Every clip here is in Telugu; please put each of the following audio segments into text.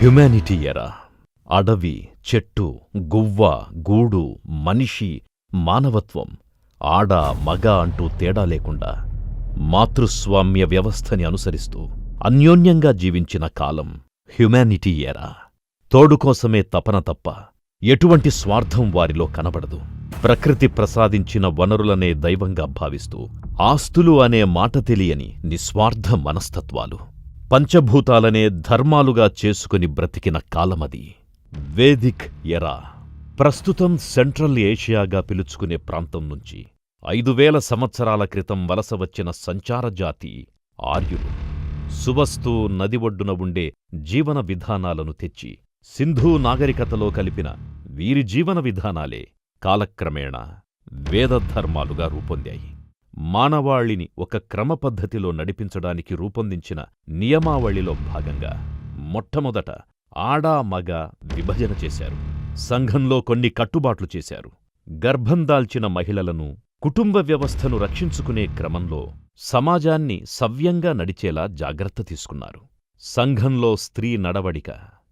హ్యుమానిటీ ఎరా. అడవి చెట్టు గువ్వ గూడు మనిషి మానవత్వం. ఆడ మగ అంటూ తేడా లేకుండా మాతృస్వామ్య వ్యవస్థని అనుసరిస్తూ అన్యోన్యంగా జీవించిన కాలం హ్యుమానిటీ ఎరా. తోడుకోసమే తపన తప్ప ఎటువంటి స్వార్థం వారిలో కనబడదు. ప్రకృతి ప్రసాదించిన వనరులనే దైవంగా భావిస్తూ ఆస్తులు అనే మాట తెలియని నిస్వార్థ మనస్తత్వాలు. పంచభూతాలనే ధర్మాలుగా చేసుకుని బ్రతికిన కాలమది. వేదిక్ ఎరా. ప్రస్తుతం సెంట్రల్ ఏషియాగా పిలుచుకునే ప్రాంతం నుంచి ఐదు వేల సంవత్సరాల క్రితం వలస వచ్చిన సంచారజాతి ఆర్యులు. సువస్తు నది ఒడ్డున ఉండే జీవన విధానాలను తెచ్చి సింధూ నాగరికతలో కలిపిన వీరి జీవన విధానాలే కాలక్రమేణా వేదధర్మాలుగా రూపొందాయి. మానవాళిని ఒక క్రమపద్ధతిలో నడిపించడానికి రూపొందించిన నియమావళిలో భాగంగా మొట్టమొదట ఆడా మగ విభజన చేశారు. సంఘంలో కొన్ని కట్టుబాట్లు చేశారు. గర్భం దాల్చిన మహిళలను కుటుంబ వ్యవస్థను రక్షించుకునే క్రమంలో సమాజాన్ని సవ్యంగా నడిచేలా జాగ్రత్త తీసుకున్నారు. సంఘంలో స్త్రీ నడవడిక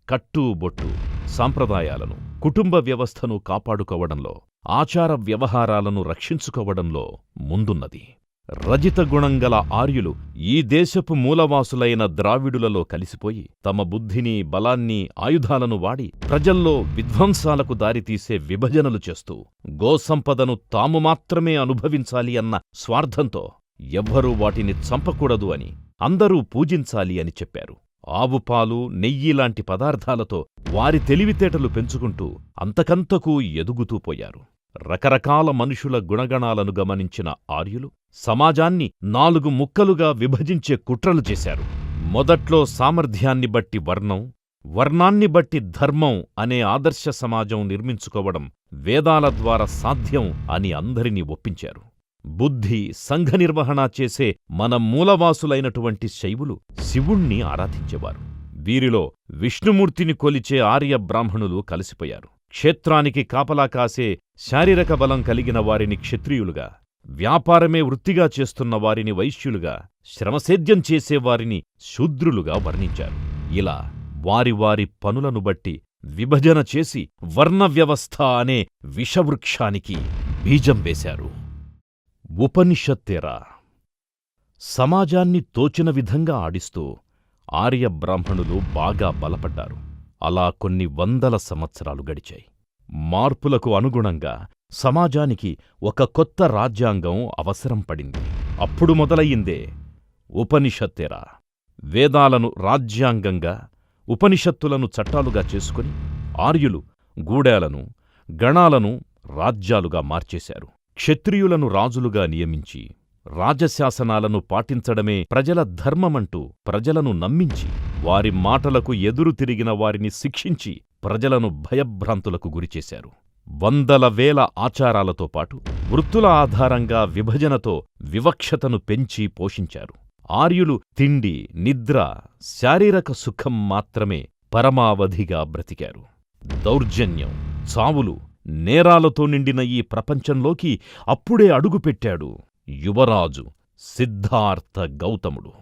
కట్టు బొట్టు సాంప్రదాయాలను కుటుంబ వ్యవస్థను కాపాడుకోవడంలో ఆచార వ్యవహారాలను రక్షించుకోవడంలో ముందున్నది. రజిత గుణంగల ఆర్యులు ఈ దేశపు మూలవాసులైన ద్రావిడులలో కలిసిపోయి తమ బుద్ధిని బలాన్ని ఆయుధాలను వాడి ప్రజల్లో విధ్వంసాలకు దారితీసే విభజనలు చేస్తూ గోసంపదను తాము మాత్రమే అనుభవించాలి అన్న స్వార్థంతో ఎవ్వరూ వాటిని చంపకూడదు అని అందరూ పూజించాలి అని చెప్పారు. ఆవుపాలు నెయ్యి లాంటి పదార్థాలతో వారి తెలివితేటలు పెంచుకుంటూ అంతకంతకూ ఎదుగుతూ పోయారు. రకరకాల మనుషుల గుణగణాలను గమనించిన ఆర్యులు సమాజాన్ని నాలుగు ముక్కలుగా విభజించే కుట్రలు చేశారు. మొదట్లో సామర్థ్యాన్ని బట్టి వర్ణం వర్ణాన్ని బట్టి ధర్మం అనే ఆదర్శ సమాజం నిర్మించుకోవడం వేదాల ద్వారా సాధ్యం అని అందరినీ ఒప్పించారు. బుద్ధి సంఘ నిర్వహణ చేసే మన మూలవాసులైనటువంటి శైవులు శివుణ్ణి ఆరాధించేవారు. వీరిలో విష్ణుమూర్తిని కొలిచే ఆర్య బ్రాహ్మణులు కలిసిపోయారు. క్షేత్రానికి కాపలా కాసే శారీరక బలం కలిగిన వారిని క్షత్రియులుగా వ్యాపారమే వృత్తిగా చేస్తున్న వారిని వైశ్యులుగా శ్రమసేద్యం చేసేవారిని శూద్రులుగా వర్ణించారు. ఇలా వారి వారి పనులను బట్టి విభజన చేసి వర్ణ వ్యవస్థ అనే విషవృక్షానికి బీజం వేశారు. ఉపనిషత్తేరా. సమాజాన్ని తోచిన విధంగా ఆడిస్తూ ఆర్య బ్రాహ్మణులు బాగా బలపడ్డారు. అలా కొన్ని వందల సంవత్సరాలు గడిచాయి. మార్పులకు అనుగుణంగా సమాజానికి ఒక కొత్త రాజ్యాంగం అవసరం పడింది. అప్పుడు మొదలయ్యిందే ఉపనిషత్తేరా. వేదాలను రాజ్యాంగంగా ఉపనిషత్తులను చట్టాలుగా చేసుకుని ఆర్యులు గూడాలను గణాలను రాజ్యాలుగా మార్చేశారు. క్షత్రియులను రాజులుగా నియమించి రాజశాసనాలను పాటించడమే ప్రజల ధర్మమంటూ ప్రజలను నమ్మించి వారి మాటలకు ఎదురు తిరిగిన వారిని శిక్షించి ప్రజలను భయభ్రాంతులకు గురిచేశారు వందల వేల ఆచారాలతో పాటు వృత్తుల ఆధారంగా విభజనతో వివక్షతను పెంచి పోషించారు. ఆర్యులు తిండి నిద్ర శారీరక సుఖం మాత్రమే పరమావధిగా బ్రతికారు. దౌర్జన్యం చావులు నేరాలతో నిండిన ఈ ప్రపంచంలోకి అప్పుడే అడుగుపెట్టాడు యువరాజు సిద్ధార్థ గౌతముడు.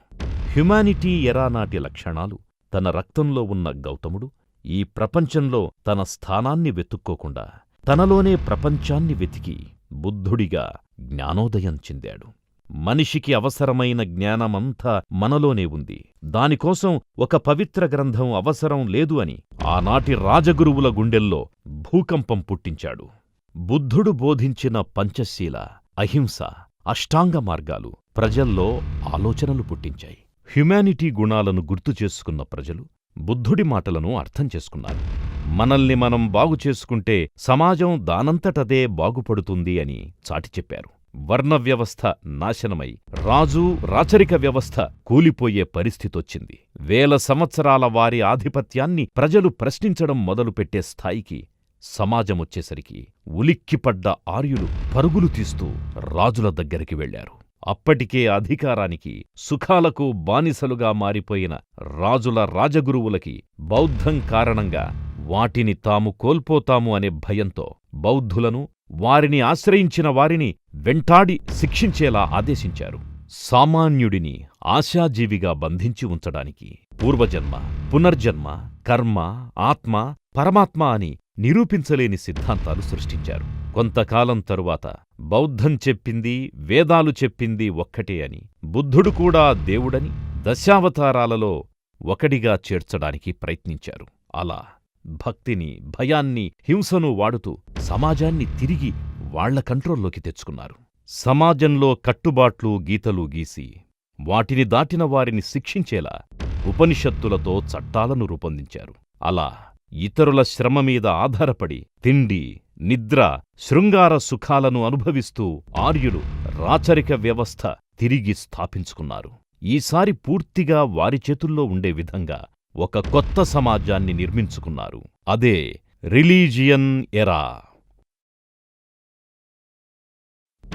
హ్యుమానిటీ ఎరానాటి లక్షణాలు తన రక్తంలో ఉన్న గౌతముడు ఈ ప్రపంచంలో తన స్థానాన్ని వెతుక్కోకుండా తనలోనే ప్రపంచాన్ని వెతికి బుద్ధుడిగా జ్ఞానోదయం చెందాడు. మనిషికి అవసరమైన జ్ఞానమంతా మనలోనే ఉంది. దానికోసం ఒక పవిత్ర గ్రంథం అవసరం లేదు అని ఆనాటి రాజగురువుల గుండెల్లో భూకంపం పుట్టించాడు. బుద్ధుడు బోధించిన పంచశీల అహింస అష్టాంగ మార్గాలు ప్రజల్లో ఆలోచనలు పుట్టించాయి. హ్యుమానిటీ గుణాలను గుర్తు చేసుకున్న ప్రజలు బుద్ధుడి మాటలను అర్థం చేసుకున్నారు. మనల్ని మనం బాగుచేసుకుంటే సమాజం దానంతటదే బాగుపడుతుంది అని చాటి చెప్పారు. వర్ణ వ్యవస్థ నాశనమై రాజు రాచరిక వ్యవస్థ కూలిపోయే పరిస్థితొచ్చింది. వేల సంవత్సరాల వారి ఆధిపత్యాన్ని ప్రజలు ప్రశ్నించడం మొదలుపెట్టే స్థాయికి సమాజమొచ్చేసరికి ఉలిక్కిపడ్డ ఆర్యులు పరుగులు తీస్తూ రాజుల దగ్గరికి వెళ్ళారు అప్పటికే అధికారానికి సుఖాలకు బానిసలుగా మారిపోయిన రాజుల రాజగురువులకి బౌద్ధం కారణంగా వాటిని తాము కోల్పోతాము అనే భయంతో బౌద్ధులను వారిని ఆశ్రయించిన వారిని వెంటాడి శిక్షించేలా ఆదేశించారు. సామాన్యుడిని ఆశాజీవిగా బంధించి ఉంచడానికి పూర్వజన్మ పునర్జన్మ కర్మ ఆత్మ పరమాత్మ అని నిరూపించలేని సిద్ధాంతాలు సృష్టించారు. కొంతకాలం తరువాత బౌద్ధం చెప్పింది వేదాలు చెప్పింది ఒక్కటే అని బుద్ధుడు కూడా దేవుడని దశావతారాలలో ఒకడిగా చేర్చడానికి ప్రయత్నించారు. అలా భక్తిని భయాన్ని హింసను వాడుతూ సమాజాన్ని తిరిగి వాళ్ళ కంట్రోల్లోకి తెచ్చుకున్నారు. సమాజంలో కట్టుబాట్లు గీతలు గీసి వాటిని దాటిన వారిని శిక్షించేలా ఉపనిషత్తులతో చట్టాలను రూపొందించారు. అలా ఇతరుల శ్రమ మీద ఆధారపడి తిండి నిద్ర శృంగార సుఖాలను అనుభవిస్తూ ఆర్యులు రాచరిక వ్యవస్థ తిరిగి స్థాపించుకున్నారు. ఈసారి పూర్తిగా వారి చేతుల్లో ఉండే విధంగా ఒక కొత్త సమాజాన్ని నిర్మించుకున్నారు. అదే రిలీజియన్ ఎరా.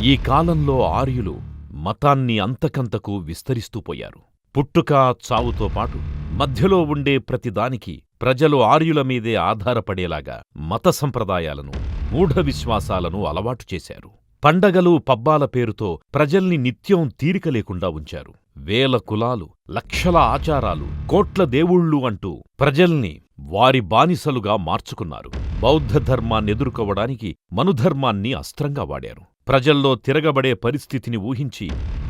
ఈ కాలంలో ఆర్యులు మతాన్ని అంతకంతకు విస్తరిస్తూ పోయారు. పుట్టుక చావుతో పాటు మధ్యలో ఉండే ప్రతిదానికి ప్రజలు ఆర్యుల మీదే ఆధారపడేలాగా మత సంప్రదాయాలను మూఢ విశ్వాసాలను అలవాటు చేశారు. పండగలు పబ్బాల పేరుతో ప్రజల్ని నిత్యం తీరిక లేకుండా ఉంచారు. వేల కులాలు లక్షల ఆచారాలు కోట్ల దేవుళ్ళు అంటూ ప్రజల్ని వారి బానిసలుగా మార్చుకున్నారు. బౌద్ధ ధర్మాన్నెదుర్కోవడానికి మనుధర్మాన్ని అస్త్రంగా వాడారు. ప్రజల్లో తిరగబడే పరిస్థితిని ఊహించి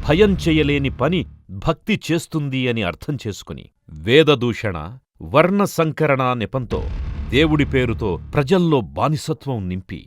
భయం చెయ్యలేని పని భక్తి చేస్తుంది అని అర్థం చేసుకుని వేదదూషణ వర్ణసంకరణ నెపంతో దేవుడి పేరుతో ప్రజల్లో బానిసత్వం నింపి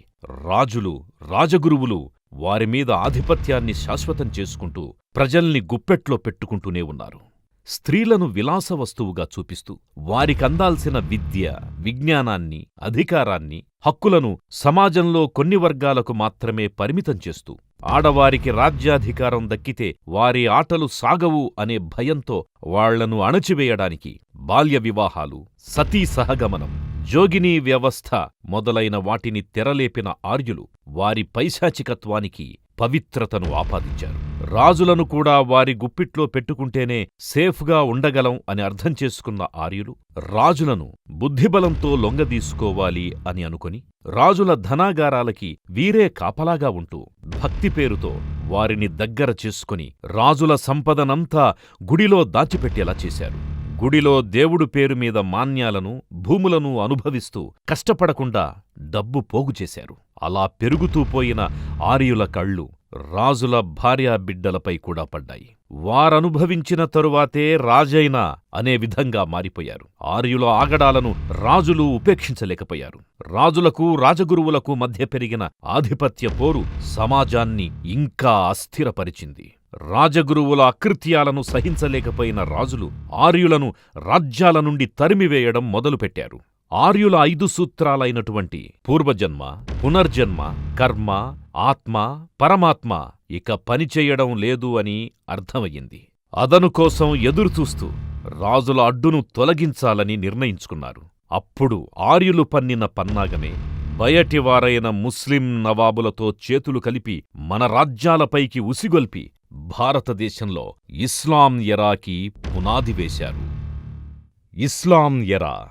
రాజులు రాజగురువులు వారిమీద ఆధిపత్యాన్ని శాశ్వతం చేసుకుంటూ ప్రజల్ని గుప్పెట్లో పెట్టుకుంటూనే ఉన్నారు. స్త్రీలను విలాస వస్తువుగా చూపిస్తూ వారికందాల్సిన విద్య విజ్ఞానాన్ని అధికారాన్ని హక్కులను సమాజంలో కొన్ని వర్గాలకు మాత్రమే పరిమితం చేస్తూ ఆడవారికి రాజ్యాధికారం దక్కితే వారి ఆటలు సాగవు అనే భయంతో వాళ్ళను అణచివేయడానికి బాల్య వివాహాలు సతీ సహగమనం. జోగినీ వ్యవస్థ మొదలైన వాటిని తెరలేపిన ఆర్యులు వారి పైశాచికత్వానికి పవిత్రతను ఆపాదించారు. రాజులను కూడా వారి గుప్పిట్లో పెట్టుకుంటేనే సేఫ్గా ఉండగలం అని అర్థం చేసుకున్న ఆర్యులు రాజులను బుద్ధిబలంతో లొంగదీసుకోవాలి అని అనుకొని రాజుల ధనాగారాలకి వీరే కాపలాగా ఉంటూ భక్తి పేరుతో వారిని దగ్గర చేసుకుని రాజుల సంపదనంతా గుడిలో దాచిపెట్టేలా చేశారు. గుడిలో దేవుడు పేరు మీద మాన్యాలను భూములను అనుభవిస్తూ కష్టపడకుండా డబ్బు పోగుచేశారు అలా పెరుగుతూ పోయిన ఆర్యుల కళ్ళు రాజుల భార్యా బిడ్డలపై కూడా పడ్డాయి. వారనుభవించిన తరువాతే రాజైనా అనే విధంగా మారిపోయారు. ఆర్యుల ఆగడాలను రాజులు ఉపేక్షించలేకపోయారు. రాజులకు రాజగురువులకు మధ్య పెరిగిన ఆధిపత్య పోరు సమాజాన్ని ఇంకా అస్థిరపరిచింది. రాజగురువుల అకృత్యాలను సహించలేకపోయిన రాజులు ఆర్యులను రాజ్యాల నుండి తరిమివేయడం మొదలుపెట్టారు. ఆర్యుల ఐదు సూత్రాలైనటువంటి పూర్వజన్మ పునర్జన్మ కర్మ ఆత్మ పరమాత్మ ఇక పనిచేయడం లేదు అని అర్థమయ్యింది. అదను కోసం ఎదురుచూస్తూ రాజుల అడ్డును తొలగించాలని నిర్ణయించుకున్నారు. అప్పుడు ఆర్యులు పన్నిన పన్నాగమే బయటివారైన ముస్లిం నవాబులతో చేతులు కలిపి మన రాజ్యాలపైకి ఉసిగొల్పి భారతదేశంలో ఇస్లాం ఎరాకి పునాది వేశారు. ఇస్లాం ఎరా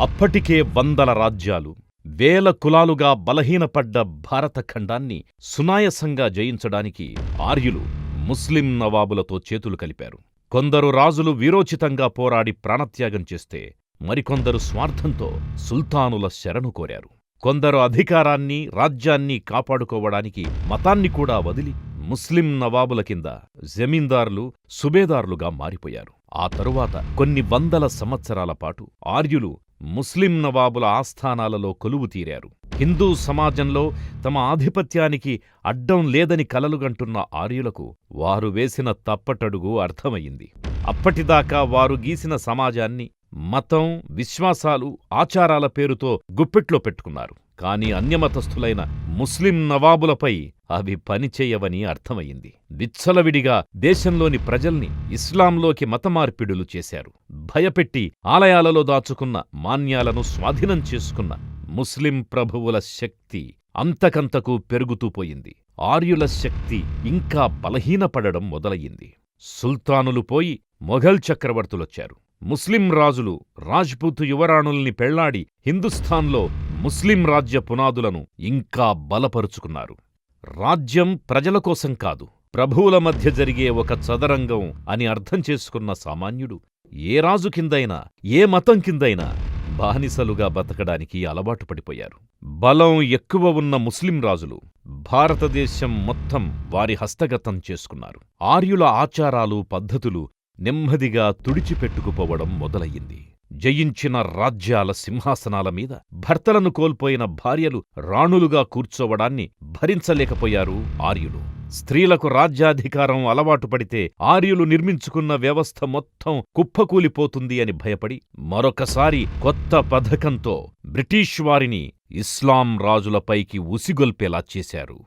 అప్పటికే వందల రాజ్యాలు వేల కులాలుగా బలహీనపడ్డ భారత ఖండాన్ని సునాయసంగా జయించడానికి ఆర్యులు ముస్లిం నవాబులతో చేతులు కలిపారు. కొందరు రాజులు వీరోచితంగా పోరాడి ప్రాణత్యాగం చేస్తే మరికొందరు స్వార్థంతో సుల్తానుల శరణు కోరారు. కొందరు అధికారాన్ని రాజ్యాన్ని కాపాడుకోవడానికి మతాన్ని కూడా వదిలి ముస్లిం నవాబుల కింద జమీందారులు సుబేదారులుగా మారిపోయారు. ఆ తరువాత కొన్ని వందల సంవత్సరాల పాటు ఆర్యులు ముస్లిం నవాబుల ఆస్థానాలలో కొలువు తీరారు. హిందూ సమాజంలో తమ ఆధిపత్యానికి అడ్డం లేదని కలలుగంటున్న ఆర్యులకు వారు వేసిన తప్పటడుగు అర్థమయ్యింది. అప్పటిదాకా వారు గీసిన సమాజాన్ని మతం విశ్వాసాలు ఆచారాల పేరుతో గుప్పెట్లో పెట్టుకున్నారు. కాని అన్యమతస్థులైన ముస్లిం నవాబులపై అవి పనిచేయవని అర్థమయ్యింది. విచ్చలవిడిగా దేశంలోని ప్రజల్ని ఇస్లాంలోకి మతమార్పిడులు చేశారు. భయపెట్టి ఆలయాలలో దాచుకున్న మాన్యాలను స్వాధీనం చేసుకున్న ముస్లిం ప్రభువుల శక్తి అంతకంతకు పెరుగుతూ పోయింది. ఆర్యుల శక్తి ఇంకా బలహీనపడడం మొదలయ్యింది. సుల్తానులు పోయి మొఘల్ చక్రవర్తులొచ్చారు. ముస్లిం రాజులు రాజ్పూత్ యువరాణుల్ని పెళ్ళాడి హిందుస్థాన్లో ముస్లిం రాజ్య పునాదులను ఇంకా బలపరుచుకున్నారు. రాజ్యం ప్రజల కోసం కాదు ప్రభువుల మధ్య జరిగే ఒక చదరంగం అని అర్థం చేసుకున్న సామాన్యుడు ఏ రాజు కిందైనా ఏ మతం కిందైనా బానిసలుగా బతకడానికి అలవాటు పడిపోయారు. బలం ఎక్కువ ఉన్న ముస్లిం రాజులు భారతదేశం మొత్తం వారి హస్తగతం చేసుకున్నారు. ఆర్యుల ఆచారాలు పద్ధతులు నెమ్మదిగా తుడిచిపెట్టుకుపోవడం మొదలయ్యింది. జయించిన రాజ్యాల సింహాసనాల మీద భర్తలను కోల్పోయిన భార్యలు రాణులుగా కూర్చోవడాన్ని భరించలేకపోయారు ఆర్యులు. స్త్రీలకు రాజ్యాధికారం అలవాటు పడితే ఆర్యులు నిర్మించుకున్న వ్యవస్థ మొత్తం కుప్పకూలిపోతుంది అని భయపడి మరొకసారి కొత్త పథకంతో బ్రిటిష్ వారిని ఇస్లాం రాజులపైకి ఉసిగొల్పేలా చేశారు.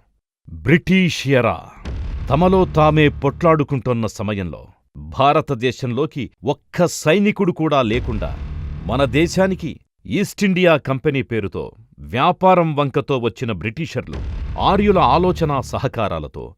బ్రిటీషియరా తమలో తామే పొట్లాడుకుంటోన్న సమయంలో భారతదేశంలోకి ఒక్క సైనికుడు కూడా లేకుండా మన దేశానికి ఈస్టిండియా కంపెనీ పేరుతో వ్యాపారం వంకతో వచ్చిన బ్రిటిషర్లు ఆర్యుల ఆలోచనా సహకారాలతో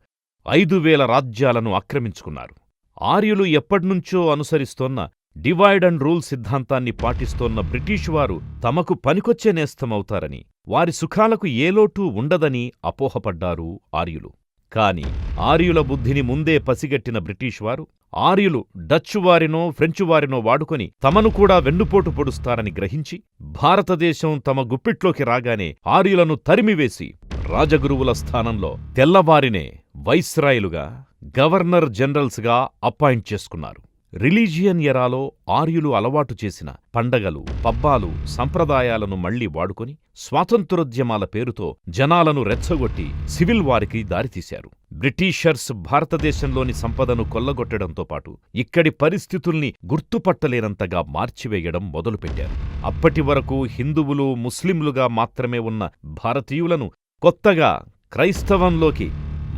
ఐదు వేల రాజ్యాలను ఆక్రమించుకున్నారు. ఆర్యులు ఎప్పట్నుంచో అనుసరిస్తోన్న డివైడ్ అండ్ రూల్ సిద్ధాంతాన్ని పాటిస్తోన్న బ్రిటీషువారు తమకు పనికొచ్చే నేస్తమవుతారని వారి సుఖాలకు ఏలోటూ ఉండదని అపోహపడ్డారు ఆర్యులు. కాని ఆర్యుల బుద్ధిని ముందే పసిగట్టిన బ్రిటిష్ వారు ఆర్యులు డచ్చు వారినో ఫ్రెంచు వారినో వాడుకొని తమను కూడా వెన్నుపోటు పొడుస్తారని గ్రహించి భారతదేశం తమ గుప్పిట్లోకి రాగానే ఆర్యులను తరిమివేసి రాజగురువుల స్థానంలో తెల్లవారినే వైస్రాయిలుగా గవర్నర్ జనరల్స్గా అపాయింట్ చేసుకున్నారు. రిలీజియన్ ఎరాలో ఆర్యులు అలవాటు చేసిన పండగలు పబ్బాలు సంప్రదాయాలను మళ్ళీ వాడుకొని స్వాతంత్రోద్యమాల పేరుతో జనాలను రెచ్చగొట్టి సివిల్ వారికి దారితీశారు. బ్రిటీషర్స్ భారతదేశంలోని సంపదను కొల్లగొట్టడంతో పాటు ఇక్కడి పరిస్థితుల్ని గుర్తుపట్టలేనంతగా మార్చివేయడం మొదలుపెట్టారు. అప్పటి వరకు హిందువులు ముస్లింలుగా మాత్రమే ఉన్న భారతీయులను కొత్తగా క్రైస్తవంలోకి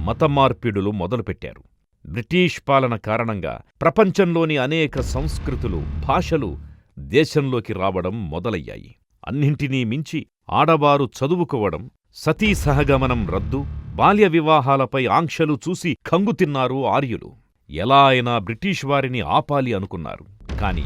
మతమార్పిడులు మొదలుపెట్టారు. బ్రిటీష్ పాలన కారణంగా ప్రపంచంలోని అనేక సంస్కృతులు భాషలు దేశంలోకి రావడం మొదలయ్యాయి. అన్నింటినీ మించి ఆడవారు చదువుకోవడం సతీ సహగమనం రద్దు బాల్య వివాహాలపై ఆంక్షలు చూసి కంగుతిన్నారు ఆర్యులు. ఎలా అయినా బ్రిటీష్ వారిని ఆపాలి అనుకున్నారు. కాని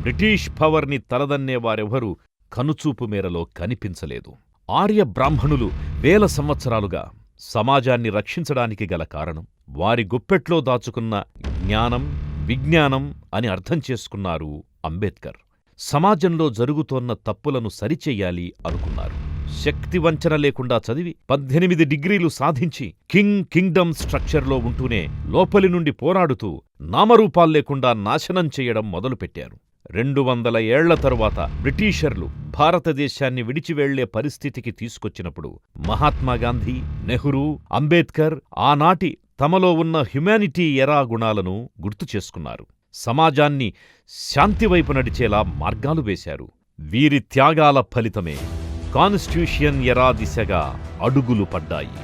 బ్రిటీష్ పవర్ని తలదన్నేవారెవరూ కనుచూపు మేరలో కనిపించలేదు. ఆర్య బ్రాహ్మణులు వేల సంవత్సరాలుగా సమాజాన్ని రక్షించడానికి గల కారణం వారి గుప్పెట్లో దాచుకున్న జ్ఞానం విజ్ఞానం అని అర్థం చేసుకున్నారు అంబేద్కర్. సమాజంలో జరుగుతోన్న తప్పులను సరిచెయ్యాలి అనుకున్నారు. శక్తి వంచన లేకుండా చదివి పద్దెనిమిది డిగ్రీలు సాధించి కింగ్ కింగ్డమ్ స్ట్రక్చర్లో ఉంటూనే లోపలి నుండి పోరాడుతూ నామరూపాల్లేకుండా నాశనం చేయడం మొదలుపెట్టారు. రెండు వందల ఏళ్ళ తరువాత బ్రిటీషర్లు భారతదేశాన్ని విడిచివెళ్ళే పరిస్థితికి తీసుకొచ్చినప్పుడు మహాత్మాగాంధీ నెహ్రూ అంబేద్కర్ ఆనాటి తమలో ఉన్న హ్యుమానిటీ ఎరా గుణాలను గుర్తు చేసుకున్నారు. సమాజాన్ని శాంతివైపు నడిచేలా మార్గాలు వేశారు. వీరి త్యాగాల ఫలితమే కాన్స్టిట్యూషన్ ఎరా దిశగా అడుగులు పడ్డాయి.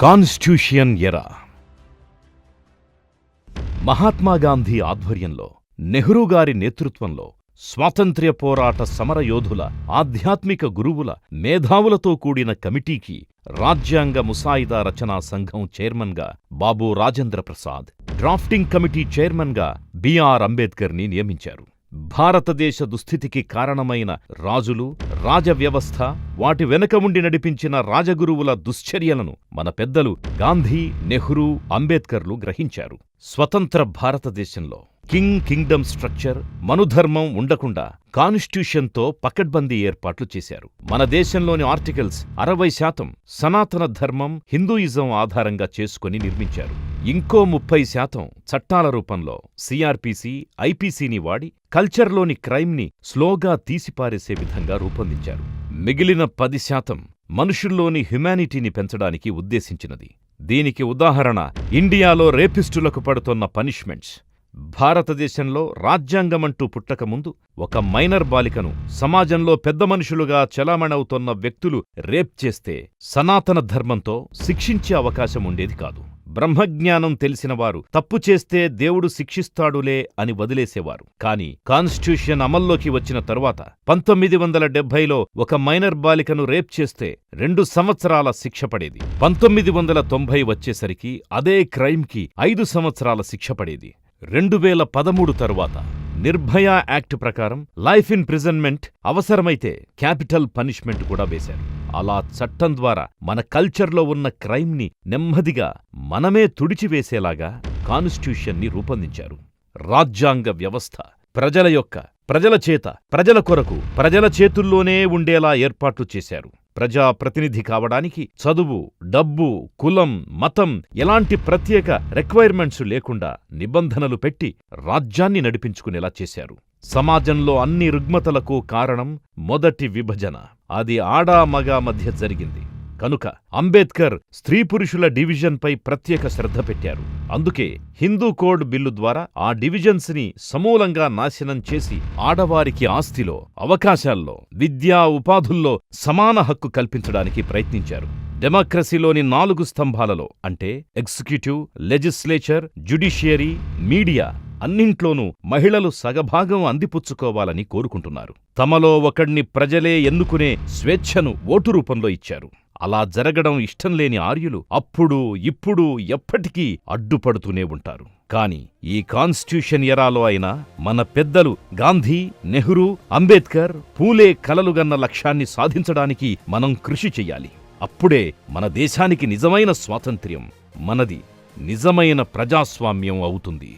కాన్స్టిట్యూషన్ ఎరా మహాత్మాగాంధీ ఆధ్వర్యంలో నెహ్రూ గారి నేతృత్వంలో స్వాతంత్ర్య పోరాట సమరయోధుల ఆధ్యాత్మిక గురువుల మేధావులతో కూడిన కమిటీకి రాజ్యాంగ ముసాయిదా రచనా సంఘం చైర్మన్గా బాబు రాజేంద్ర ప్రసాద్ డ్రాఫ్టింగ్ కమిటీ చైర్మన్గా బిఆర్ అంబేద్కర్ని నియమించారు. భారతదేశ దుస్థితికి కారణమైన రాజులు రాజవ్యవస్థ వాటి వెనక ఉండి నడిపించిన రాజగురువుల దుశ్చర్యలను మన పెద్దలు గాంధీ నెహ్రూ అంబేద్కర్లు గ్రహించారు. స్వతంత్ర భారతదేశంలో కింగ్ కింగ్డమ్ స్ట్రక్చర్ మనుధర్మం ఉండకుండా కాన్స్టిట్యూషన్తో పకడ్బందీ ఏర్పాట్లు చేశారు. మన దేశంలోని ఆర్టికల్స్ అరవై శాతం సనాతన ధర్మం హిందూయిజం ఆధారంగా చేసుకుని నిర్మించారు. ఇంకో ముప్పై శాతం చట్టాల రూపంలో సిఆర్పిసి ఐపీసీని వాడి కల్చర్లోని క్రైమ్ని స్లోగా తీసిపారేసే విధంగా రూపొందించారు. మిగిలిన పది శాతం మనుషుల్లోని హ్యుమానిటీని పెంచడానికి ఉద్దేశించినది. దీనికి ఉదాహరణ ఇండియాలో రేపిస్టులకు పడుతోన్న పనిష్మెంట్స్. భారతదేశంలో రాజ్యాంగమంటూ పుట్టకముందు ఒక మైనర్ బాలికను సమాజంలో పెద్ద మనుషులుగా చలామణవుతోన్న వ్యక్తులు రేప్ చేస్తే సనాతన ధర్మంతో శిక్షించే అవకాశం ఉండేది కాదు. బ్రహ్మజ్ఞానం తెలిసినవారు తప్పు చేస్తే దేవుడు శిక్షిస్తాడులే అని వదిలేసేవారు. కాని కాన్స్టిట్యూషన్ అమల్లోకి వచ్చిన తరువాత పంతొమ్మిది వందల డెబ్బైలో ఒక మైనర్ బాలికను రేప్ చేస్తే రెండు సంవత్సరాల శిక్ష పడేది. పంతొమ్మిది వందల తొంభై వచ్చేసరికి అదే క్రైమ్కి ఐదు సంవత్సరాల శిక్ష పడేది. రెండు వేల పదమూడు తరువాత నిర్భయ యాక్ట్ ప్రకారం లైఫ్ ఇన్ అవసరమైతే క్యాపిటల్ పనిష్మెంట్ కూడా వేశారు. అలా చట్టం ద్వారా మన కల్చర్లో ఉన్న క్రైమ్ని నెమ్మదిగా మనమే తుడిచివేసేలాగా కాన్స్టిట్యూషన్ని రూపొందించారు. రాజ్యాంగ వ్యవస్థ ప్రజల యొక్క ప్రజల చేత ప్రజల కొరకు ప్రజల చేతుల్లోనే ఉండేలా ఏర్పాట్లు చేశారు. ప్రజా ప్రతినిధి కావడానికి చదువు డబ్బు కులం మతం ఎలాంటి ప్రత్యేక రిక్వైర్మెంట్స్ లేకుండా నిబంధనలు పెట్టి రాజ్యాన్ని నడిపించుకునేలా చేశారు. సమాజంలో అన్ని రుగ్మతలకు కారణం మొదటి విభజన. అది ఆడా మగా మధ్య జరిగింది. కనుక అంబేద్కర్ స్త్రీ పురుషుల డివిజన్పై ప్రత్యేక శ్రద్ధ పెట్టారు. అందుకే హిందూ కోడ్ బిల్లు ద్వారా ఆ డివిజన్స్ని సమూలంగా నాశనం చేసి ఆడవారికి ఆస్తిలో అవకాశాల్లో విద్యా ఉపాధుల్లో సమాన హక్కు కల్పించడానికి ప్రయత్నించారు. డెమోక్రసీలోని నాలుగు స్తంభాలలో అంటే ఎగ్జిక్యూటివ్ లెజిస్లేచర్ జ్యుడిషియరీ మీడియా అన్నింట్లోనూ మహిళలు సగభాగం అందిపుచ్చుకోవాలని కోరుకుంటున్నారు. తమలో ఒకణ్ణి ప్రజలే ఎన్నుకునే స్వేచ్ఛను ఓటు రూపంలో ఇచ్చారు. అలా జరగడం ఇష్టం లేని ఆర్యులు అప్పుడు ఇప్పుడు ఎప్పటికీ అడ్డుపడుతూనే ఉంటారు. కాని ఈ కాన్స్టిట్యూషన్ ఎరాలో అయినా మన పెద్దలు గాంధీ నెహ్రూ అంబేద్కర్ పూలే కలలుగన్న లక్ష్యాన్ని సాధించడానికి మనం కృషి చెయ్యాలి. అప్పుడే మన దేశానికి నిజమైన స్వాతంత్ర్యం మనది నిజమైన ప్రజాస్వామ్యం అవుతుంది.